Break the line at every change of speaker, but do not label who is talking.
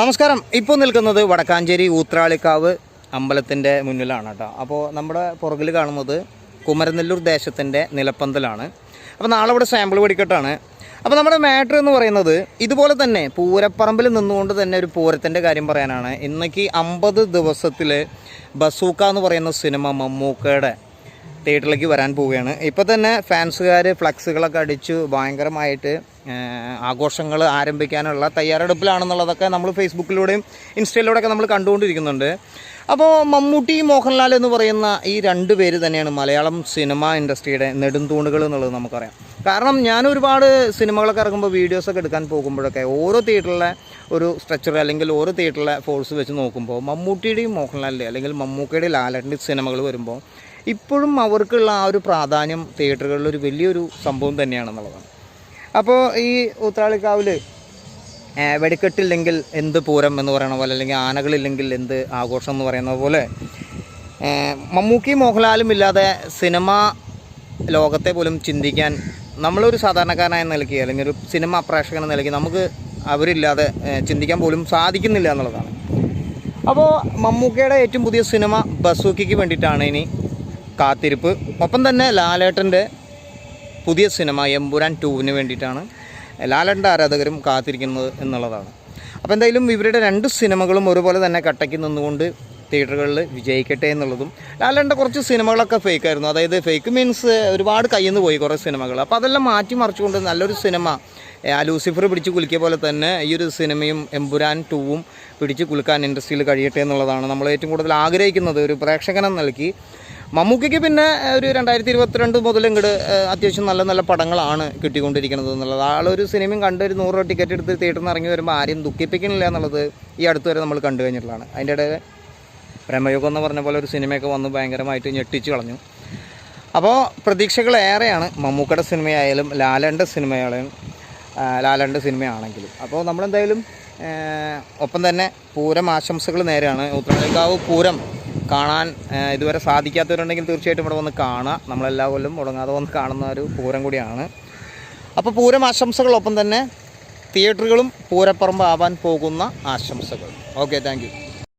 നമസ്കാരം. ഇപ്പോൾ നിൽക്കുന്നത് വടക്കാഞ്ചേരി ഊത്രാളിക്കാവ് അമ്പലത്തിന്റെ മുന്നിലാണ് കേട്ടോ. അപ്പോൾ നമ്മുടെ പുറകിൽ കാണുന്നത് കുമരനെല്ലൂർ ദേശത്തിന്റെ നിലപ്പന്തലാണ്. അപ്പോൾ നാളെ ഇവിടെ സാമ്പിൾ വെടിക്കെട്ടാണ്. അപ്പോൾ നമ്മുടെ മാറ്റർ എന്ന് പറയുന്നത് ഇതുപോലെ തന്നെ പൂരപ്പറമ്പിൽ നിന്നുകൊണ്ട് തന്നെ ഒരു പൂരത്തിന്റെ കാര്യം പറയാനാണ്. ഇന്നേക്ക് അമ്പത് ദിവസത്തിൽ ബസൂക്ക എന്ന് പറയുന്ന സിനിമ മമ്മൂക്കയുടെ തിയേറ്ററിലേക്ക് വരാൻ പോവുകയാണ്. ഇപ്പോൾ തന്നെ ഫാൻസുകാർ ഫ്ലക്സുകളൊക്കെ അടിച്ചു ഭയങ്കരമായിട്ട് ആഘോഷങ്ങൾ ആരംഭിക്കാനുള്ള തയ്യാറെടുപ്പിലാണെന്നുള്ളതൊക്കെ നമ്മൾ ഫേസ്ബുക്കിലൂടെയും ഇൻസ്റ്റയിലൂടെയൊക്കെ നമ്മൾ കണ്ടുകൊണ്ടിരിക്കുന്നുണ്ട്. അപ്പോൾ മമ്മൂട്ടി മോഹൻലാൽ എന്ന് പറയുന്ന ഈ രണ്ട് പേര് തന്നെയാണ് മലയാളം സിനിമ ഇൻഡസ്ട്രിയുടെ നെടുന്തൂണുകൾ എന്നുള്ളത് നമുക്കറിയാം. കാരണം ഞാൻ ഒരുപാട് സിനിമകളൊക്കെ ഇറങ്ങുമ്പോൾ വീഡിയോസൊക്കെ എടുക്കാൻ പോകുമ്പോഴൊക്കെ ഓരോ തിയേറ്ററിലെ ഒരു സ്ട്രക്ചർ അല്ലെങ്കിൽ ഓരോ തിയേറ്ററിലെ ഫോഴ്സ് വെച്ച് നോക്കുമ്പോൾ മമ്മൂട്ടിയുടെയും മോഹൻലാലിന്റെ അല്ലെങ്കിൽ മമ്മൂക്കയുടെയും ലാലന്റെ സിനിമകൾ വരുമ്പോൾ ഇപ്പോഴും അവർക്കുള്ള ആ ഒരു പ്രാധാന്യം തിയേറ്ററുകളിൽ ഒരു വലിയൊരു സംഭവം തന്നെയാണെന്നുള്ളതാണ്. അപ്പോൾ ഈ ഊത്താളിക്കാവിൽ വെടിക്കെട്ടില്ലെങ്കിൽ എന്ത് പൂരം എന്ന് പറയുന്ന പോലെ അല്ലെങ്കിൽ ആനകളില്ലെങ്കിൽ എന്ത് ആഘോഷം എന്ന് പറയുന്ന പോലെ മമ്മൂക്കി മോഹൻലാലും ഇല്ലാതെ സിനിമ ലോകത്തെ പോലും ചിന്തിക്കാൻ നമ്മളൊരു സാധാരണക്കാരനായ നിലയ്ക്ക് അല്ലെങ്കിൽ ഒരു സിനിമ പ്രേക്ഷകൻ എന്ന നിലയ്ക്ക് നമുക്ക് അവരില്ലാതെ ചിന്തിക്കാൻ പോലും സാധിക്കുന്നില്ല എന്നുള്ളതാണ്. അപ്പോൾ മമ്മൂക്കയുടെ ഏറ്റവും പുതിയ സിനിമ ബസൂക്കിക്ക് വേണ്ടിയിട്ടാണ് ഇനി കാത്തിരിപ്പ്. ഒപ്പം തന്നെ ലാലേട്ടന്റെ പുതിയ സിനിമ എമ്പുരാൻ ടൂവിന് വേണ്ടിയിട്ടാണ് ലാലേട്ടന്റെ ആരാധകരും കാത്തിരിക്കുന്നത് എന്നുള്ളതാണ്. അപ്പോൾ എന്തായാലും ഇവരുടെ രണ്ട് സിനിമകളും ഒരുപോലെ തന്നെ കട്ടയ്ക്ക് നിന്നുകൊണ്ട് തിയേറ്ററുകളിൽ വിജയിക്കട്ടെ എന്നുള്ളതും ലാലേട്ടന്റെ കുറച്ച് സിനിമകളൊക്കെ ഫേക്ക് ആയിരുന്നു. അതായത് ഫേക്ക് മീൻസ് ഒരുപാട് കയ്യിൽ നിന്ന് പോയി കുറേ സിനിമകൾ. അപ്പോൾ അതെല്ലാം മാറ്റി മറിച്ചുകൊണ്ട് നല്ലൊരു സിനിമ ആ ലൂസിഫർ പിടിച്ച് കുലിക്കിയ പോലെ തന്നെ ഈ ഒരു സിനിമയും എമ്പുരാൻ ടൂവും പിടിച്ച് കുലുക്കാൻ ഇൻഡസ്ട്രിയിൽ കഴിയട്ടെ എന്നുള്ളതാണ്. നമ്മൾ ഏറ്റവും കൂടുതൽ ആഗ്രഹിക്കുന്നത് ഒരു പ്രേക്ഷകനം നിലയ്ക്ക് മമ്മൂക്കയ്ക്ക് പിന്നെ ഒരു രണ്ടായിരത്തി ഇരുപത്തിരണ്ട് മുതൽ ഇങ്ങോട്ട് അത്യാവശ്യം നല്ല നല്ല പടങ്ങളാണ് കിട്ടിക്കൊണ്ടിരിക്കുന്നത് എന്നുള്ളത്. ആളൊരു സിനിമയും കണ്ട് ഒരു നൂറ് രൂപ ടിക്കറ്റ് എടുത്ത് തിയേറ്ററിൽ നിന്ന് ഇറങ്ങി വരുമ്പോൾ ആരെയും ദുഃഖിപ്പിക്കുന്നില്ല എന്നുള്ളത് ഈ അടുത്ത് വരെ നമ്മൾ കണ്ടു കഴിഞ്ഞിട്ടുള്ളതാണ്. അതിന്റെ ഇടയിൽ പ്രമയോഗം എന്ന് പറഞ്ഞ പോലെ ഒരു സിനിമയൊക്കെ വന്ന് ഭയങ്കരമായിട്ട് ഞെട്ടിച്ച് കളഞ്ഞു. അപ്പോൾ പ്രതീക്ഷകൾ ഏറെയാണ് മമ്മൂക്കയുടെ സിനിമയായാലും ലാലന്റെ സിനിമയായാലും ലാലന്റെ സിനിമയാണെങ്കിലും. അപ്പോൾ നമ്മളെന്തായാലും ഒപ്പം തന്നെ പൂരം ആശംസകൾ നേരെയാണ്. ഉത്തരവാദിക്കാവ് പൂരം കാണാൻ ഇതുവരെ സാധിക്കാത്തവരുണ്ടെങ്കിൽ തീർച്ചയായിട്ടും ഇവിടെ വന്ന് കാണുക നമ്മളെല്ലാ കൊല്ലം മുടങ്ങാതെ വന്ന് കാണുന്ന ഒരു പൂരം കൂടിയാണ്. അപ്പോൾ പൂരം ആശംസകളൊപ്പം തന്നെ തിയേറ്ററുകളും പൂരപ്പറമ്പ് ആവാൻ പോകുന്ന ആശംസകൾ. Okay thank